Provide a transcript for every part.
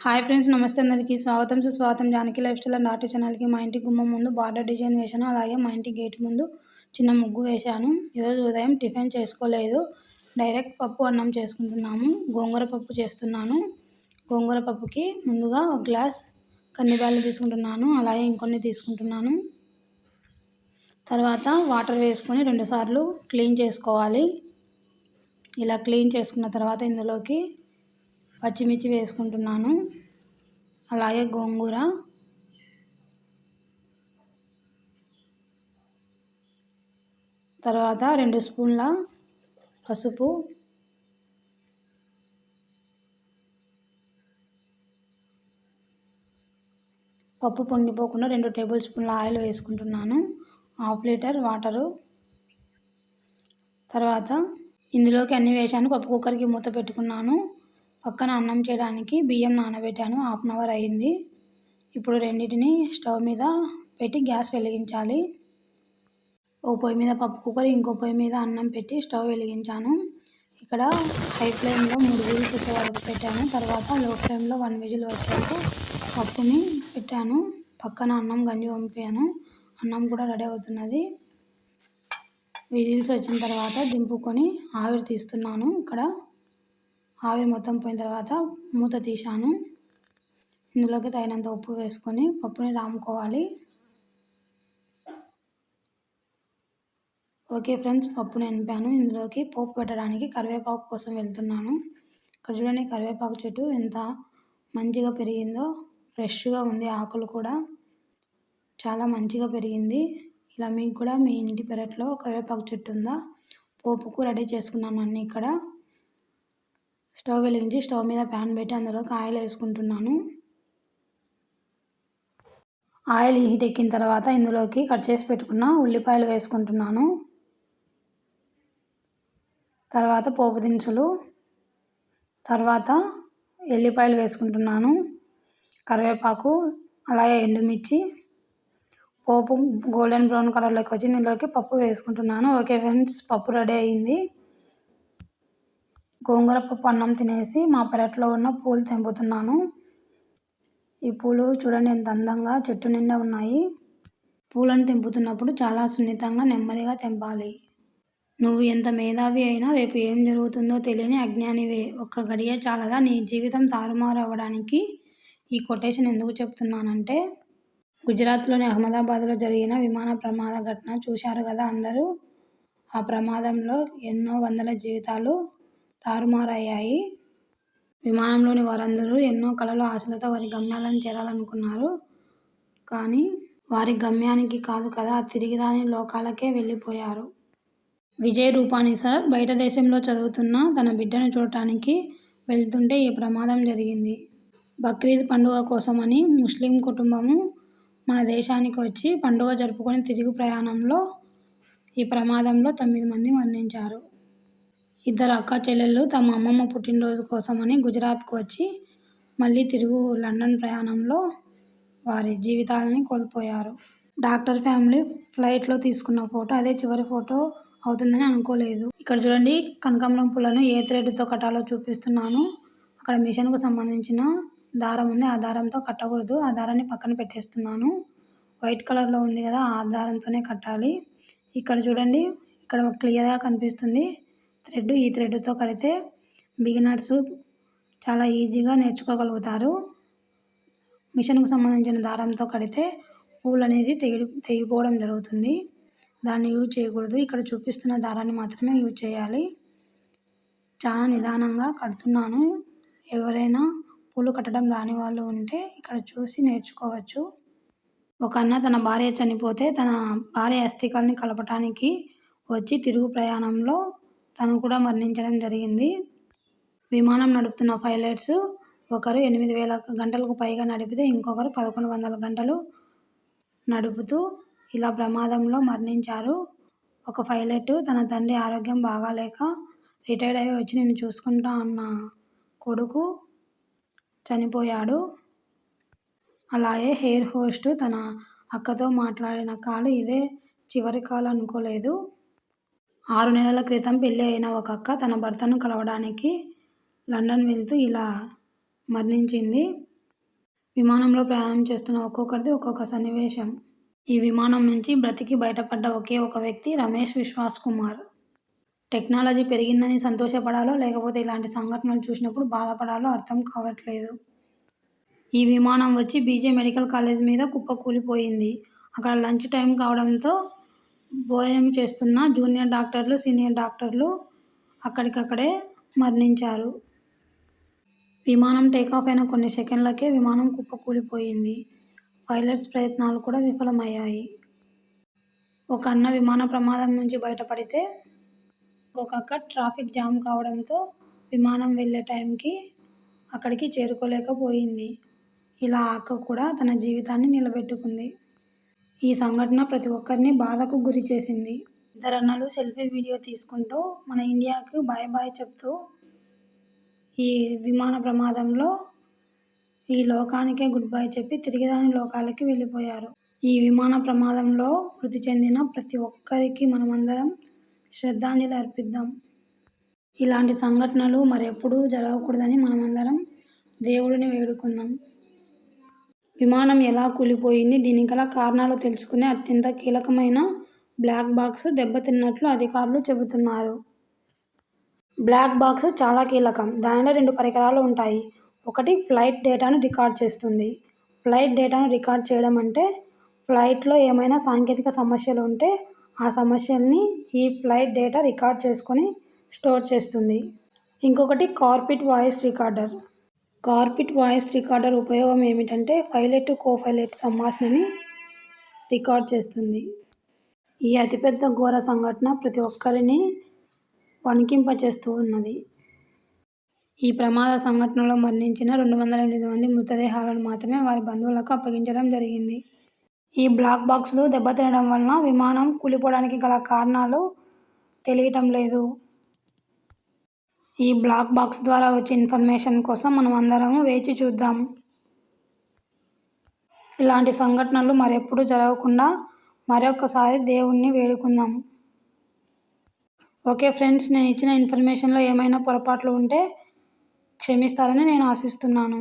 Hi friends నమస్తే అందరికీ. స్వాగతం సుస్వాగతం. Janaki life style and art ఛానల్కి మా ఇంటి గుమ్మం ముందు బార్డర్ డిజైన్ వేశాను. అలాగే మా ఇంటి గేట్ ముందు చిన్న ముగ్గు వేశాను. ఈరోజు ఉదయం టిఫిన్ చేసుకోలేదు. డైరెక్ట్ పప్పు అన్నం చేసుకుంటున్నాము. గోంగూర పప్పు చేస్తున్నాను. గోంగూర పప్పుకి ముందుగా ఒక గ్లాస్ కందిబ్యాలు తీసుకుంటున్నాను. అలాగే ఇంకొన్ని తీసుకుంటున్నాను. తర్వాత వాటర్ వేసుకొని రెండుసార్లు క్లీన్ చేసుకోవాలి. ఇలా క్లీన్ చేసుకున్న తర్వాత ఇందులోకి పచ్చిమిర్చి వేసుకుంటున్నాను. అలాగే గోంగూర. తర్వాత రెండు స్పూన్ల పసుపు. పప్పు పొంగిపోకుండా రెండు టేబుల్ స్పూన్ల ఆయిల్ వేసుకుంటున్నాను. Half litre water. తర్వాత ఇందులోకి అన్నీ వేసాను పప్పు కుక్కర్కి మూత పెట్టుకున్నాను. పక్కన అన్నం చేయడానికి బియ్యం నానబెట్టాను. హాఫ్ అన్ అవర్ అయింది. ఇప్పుడు రెండింటిని స్టవ్ మీద పెట్టి గ్యాస్ వెలిగించాలి. ఓ పొయ్యి మీద పప్పు కుక్కర్ ఇంకో పొయ్యి మీద అన్నం పెట్టి స్టవ్ వెలిగించాను. ఇక్కడ హై ఫ్లేమ్లో మూడు విజిల్స్ వచ్చే వరకు పెట్టాను. తర్వాత లో ఫ్లేమ్లో వన్ విజిల్ వచ్చేందుకు పప్పుని పెట్టాను. పక్కన అన్నం గంజి పంపాను అన్నం కూడా రెడీ అవుతున్నది. విజిల్స్ వచ్చిన తర్వాత దింపుకొని ఆవిరి తీస్తున్నాను. ఇక్కడ ఆవిరి మొత్తం పోయిన తర్వాత మూత తీశాను. ఇందులోకి తగినంత ఉప్పు వేసుకొని పప్పుని రాముకోవాలి. ఓకే ఫ్రెండ్స్ పప్పుని నింపాను ఇందులోకి పోపు పెట్టడానికి కరివేపాకు కోసం వెళ్తున్నాను. ఇక్కడ చూడండి కరివేపాకు చెట్టు ఎంత మంచిగా పెరిగిందో. ఫ్రెష్గా ఉంది ఆకులు కూడా. చాలా మంచిగా పెరిగింది. ఇలా మీకు కూడా మీ ఇంటి పెరట్లో కరివేపాకు చెట్టు ఉందా? పోపుకు రెడీ చేసుకున్నాను అన్నీ ఇక్కడ. స్టవ్ వెలిగించి స్టవ్ మీద ప్యాన్ పెట్టి అందులోకి ఆయిల్ వేసుకుంటున్నాను. ఆయిల్ హీట్ ఎక్కిన తర్వాత ఇందులోకి కట్ చేసి పెట్టుకున్న ఉల్లిపాయలు వేసుకుంటున్నాను. తర్వాత పోపు దినుసులు తర్వాత ఎల్లిపాయలు వేసుకుంటున్నాను. కరివేపాకు అలాగే ఎండుమిర్చి పోపు గోల్డెన్ బ్రౌన్ కలర్లోకి వచ్చి ఇందులోకి పప్పు వేసుకుంటున్నాను. ఓకే ఫ్రెండ్స్ పప్పు రెడీ అయింది. గోంగూర పప్పు అన్నం తినేసి మా పెరట్లో ఉన్న పూలు తెంపుతున్నాను. ఈ పూలు చూడండి ఎంత అందంగా చెట్టు నిండా ఉన్నాయి. పూలను తెంపుతున్నప్పుడు చాలా సున్నితంగా నెమ్మదిగా తెంపాలి. నువ్వు ఎంత మేధావి అయినా రేపు ఏం జరుగుతుందో తెలియని అజ్ఞానివే. ఒక్క గడియ చాలదా నీ జీవితం తారుమారు అవ్వడానికి ఈ కొటేషన్ ఎందుకు చెప్తున్నానంటే గుజరాత్లోని అహ్మదాబాద్లో జరిగిన విమాన ప్రమాద ఘటన చూశారు కదా అందరూ? ఆ ప్రమాదంలో ఎన్నో వందల జీవితాలు తారుమారయ్యాయి. విమానంలోని వారందరూ ఎన్నో కలలు ఆశలతో వారి గమ్యాలను చేరాలనుకున్నారు. కానీ వారి గమ్యానికి కాదు కదా తిరిగి రాని లోకాలకే వెళ్ళిపోయారు. విజయ్ రూపాని సార్ బయట దేశంలో చదువుతున్న తన బిడ్డను చూడటానికి వెళ్తుంటే ఈ ప్రమాదం జరిగింది. బక్రీద్ పండుగ కోసమని ముస్లిం కుటుంబము మన దేశానికి వచ్చి పండుగ జరుపుకొని తిరుగు ప్రయాణంలో ఈ ప్రమాదంలో తొమ్మిది మంది మరణించారు. ఇద్దరు అక్క చెల్లెళ్ళు తమ అమ్మమ్మ పుట్టినరోజు కోసమని గుజరాత్కు వచ్చి మళ్ళీ తిరుగు లండన్ ప్రయాణంలో వారి జీవితాలని కోల్పోయారు. డాక్టర్ ఫ్యామిలీ ఫ్లైట్లో తీసుకున్న ఫోటో అదే చివరి ఫోటో అవుతుందని అనుకోలేదు. ఇక్కడ చూడండి కనకాంబరం పూలను ఏ థ్రెడ్తో కట్టాలో చూపిస్తున్నాను. అక్కడ మిషన్కు సంబంధించిన దారం ఉంది. ఆ దారంతో కట్టకూడదు. ఆ దారాన్ని పక్కన పెట్టేస్తున్నాను. వైట్ కలర్లో ఉంది కదా ఆ దారంతోనే కట్టాలి. ఇక్కడ చూడండి ఇక్కడ క్లియర్గా కనిపిస్తుంది. థ్రెడ్ ఈ థ్రెడ్తో కడితే బిగినర్స్ చాలా ఈజీగా నేర్చుకోగలుగుతారు. మిషన్కు సంబంధించిన దారంతో కడితే పూలు అనేది తెగి తెగిపోవడం జరుగుతుంది. దాన్ని యూజ్ చేయకూడదు. ఇక్కడ చూపిస్తున్న దారాన్ని మాత్రమే యూజ్ చేయాలి. చాలా నిదానంగా కడుతున్నాను. ఎవరైనా పూలు కట్టడం రాని వాళ్ళు ఉంటే ఇక్కడ చూసి నేర్చుకోవచ్చు. ఒక అన్న తన భార్య చనిపోతే తన భార్య అస్థికల్ని కలపటానికి వచ్చి తిరుగు ప్రయాణంలో తను కూడా మరణించడం జరిగింది. విమానం నడుపుతున్న పైలట్స్ ఒకరు ఎనిమిది వేల గంటలకు పైగా నడిపితే ఇంకొకరు పదకొండు వందల గంటలు నడుపుతూ ఇలా ప్రమాదంలో మరణించారు. ఒక పైలట్ తన తండ్రి ఆరోగ్యం బాగాలేక రిటైర్డ్ అయ్యి వచ్చి నేను చూసుకుంటా అన్న కొడుకు చనిపోయాడు. అలాగే హెయిర్ హోస్ట్ తన అక్కతో మాట్లాడిన కాలు ఇదే చివరి కాలు అనుకోలేదు. ఆరు నెలల క్రితం పెళ్ళి అయిన ఒక అక్క తన భర్తను కలవడానికి లండన్ వెళ్తూ ఇలా మరణించింది. విమానంలో ప్రయాణం చేస్తున్న ఒక్కొక్కరిది ఒక్కొక్క సన్నివేశం. ఈ విమానం నుంచి బ్రతికి బయటపడ్డ ఒకే ఒక వ్యక్తి రమేష్ విశ్వాస్ కుమార్. టెక్నాలజీ పెరిగిందని సంతోషపడాలో లేకపోతే ఇలాంటి సంఘటనలు చూసినప్పుడు బాధపడాలో అర్థం కావట్లేదు. ఈ విమానం వచ్చి బీజే మెడికల్ కాలేజ్ మీద కుప్పకూలిపోయింది. అక్కడ లంచ్ టైం కావడంతో భోజనం చేస్తున్న జూనియర్ డాక్టర్లు సీనియర్ డాక్టర్లు అక్కడికక్కడే మరణించారు. విమానం టేకాఫ్ అయిన కొన్ని సెకండ్లకే విమానం కుప్పకూలిపోయింది. పైలట్స్ ప్రయత్నాలు కూడా విఫలమయ్యాయి. ఒక అన్న విమాన ప్రమాదం నుంచి బయటపడితే ఒక అక్క ట్రాఫిక్ జామ్ కావడంతో విమానం వెళ్ళే టైంకి అక్కడికి చేరుకోలేకపోయింది. ఇలా అక్క కూడా తన జీవితాన్ని నిలబెట్టుకుంది. ఈ సంఘటన ప్రతి ఒక్కరిని బాధకు గురి చేసింది. ఇద్దరన్నలు సెల్ఫీ వీడియో తీసుకుంటూ మన ఇండియాకు బాయ్ బాయ్ చెప్తూ ఈ విమాన ప్రమాదంలో ఈ లోకానికే గుడ్ బై చెప్పి తిరిగి దాని లోకాలకి వెళ్ళిపోయారు. ఈ విమాన ప్రమాదంలో మృతి చెందిన ప్రతి ఒక్కరికి మనమందరం శ్రద్ధాంజలి అర్పిద్దాం. ఇలాంటి సంఘటనలు మరెప్పుడూ జరగకూడదని మనమందరం దేవుడిని వేడుకుందాం. విమానం ఎలా కూలిపోయింది దీనికి గల కారణాలు తెలుసుకునే అత్యంత కీలకమైన బ్లాక్ బాక్స్ దెబ్బతిన్నట్లు అధికారులు చెబుతున్నారు. బ్లాక్ బాక్స్ చాలా కీలకం. దానిలో రెండు పరికరాలు ఉంటాయి. ఒకటి ఫ్లైట్ డేటాను రికార్డ్ చేస్తుంది. ఫ్లైట్ డేటాను రికార్డ్ చేయడం అంటే ఫ్లైట్లో ఏమైనా సాంకేతిక సమస్యలు ఉంటే ఆ సమస్యల్ని ఈ ఫ్లైట్ డేటా రికార్డ్ చేసుకొని స్టోర్ చేస్తుంది. ఇంకొకటి cockpit voice recorder. Cockpit voice recorder ఉపయోగం ఏమిటంటే పైలట్ కో పైలట్ సంభాషణని రికార్డ్ చేస్తుంది. ఈ అతిపెద్ద ఘోర సంఘటన ప్రతి ఒక్కరిని వణికింపచేస్తూ ఉన్నది ఈ ప్రమాద సంఘటనలో మరణించిన రెండు వందల ఎనిమిది మంది మృతదేహాలను మాత్రమే వారి బంధువులకు అప్పగించడం జరిగింది. ఈ బ్లాక్ బాక్స్లు దెబ్బతినడం వలన విమానం కూలిపోవడానికి గల కారణాలు తెలియటం లేదు. ఈ బ్లాక్ బాక్స్ ద్వారా వచ్చే ఇన్ఫర్మేషన్ కోసం మనం అందరము వేచి చూద్దాం. ఇలాంటి సంఘటనలు మరెప్పుడు జరగకుండా మరొకసారి దేవుణ్ణి వేడుకుందాం. ఓకే ఫ్రెండ్స్ నేను ఇచ్చిన ఇన్ఫర్మేషన్లో ఏమైనా పొరపాట్లు ఉంటే క్షమిస్తారని నేను ఆశిస్తున్నాను.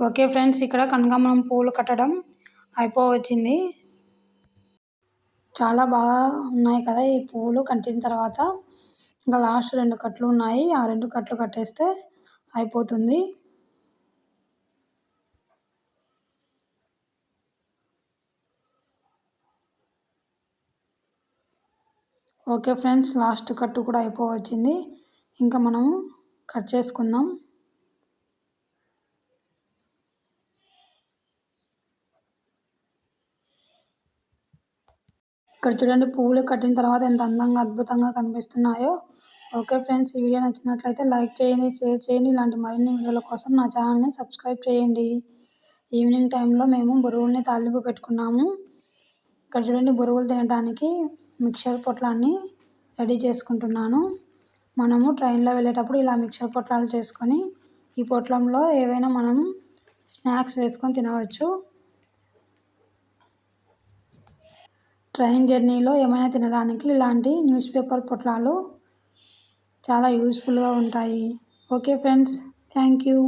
ఓకే ఫ్రెండ్స్ ఇక్కడ కనకాంబరం పూలు కట్టడం అయిపోవచ్చింది. చాలా బాగా ఉన్నాయి కదా ఈ పువ్వులు. కట్టిన తర్వాత ఇంకా లాస్ట్ రెండు కట్లు ఉన్నాయి. ఆ రెండు కట్లు కట్టేస్తే అయిపోతుంది. ఓకే ఫ్రెండ్స్ లాస్ట్ కట్టు కూడా అయిపోవచ్చింది. ఇంకా మనము కట్ చేసుకుందాం. ఇక్కడ చూడండి పువ్వులు కట్టిన తర్వాత ఎంత అందంగా అద్భుతంగా కనిపిస్తున్నాయో. ఓకే ఫ్రెండ్స్ ఈ వీడియో నచ్చినట్లయితే లైక్ చేయండి షేర్ చేయండి. ఇలాంటి మరిన్ని వీడియోల కోసం నా ఛానల్ని సబ్స్క్రైబ్ చేయండి. ఈవినింగ్ టైంలో మేము బురువుల్ని తాలింపు పెట్టుకున్నాము. ఇక్కడ చూడండి బురువులు తినడానికి మిక్చర్ పొట్లాన్ని రెడీ చేసుకుంటున్నాను. మనము ట్రైన్లో వెళ్ళేటప్పుడు ఇలా మిక్చర్ పొట్లాలు చేసుకొని ఈ పొట్లంలో ఏవైనా మనం స్నాక్స్ వేసుకొని తినవచ్చు. ట్రైన్ జర్నీలో ఏమైనా తినడానికి ఇలాంటి న్యూస్ పేపర్ పొట్లాలు చాలా యూస్ఫుల్గా ఉంటాయి. Okay friends thank you.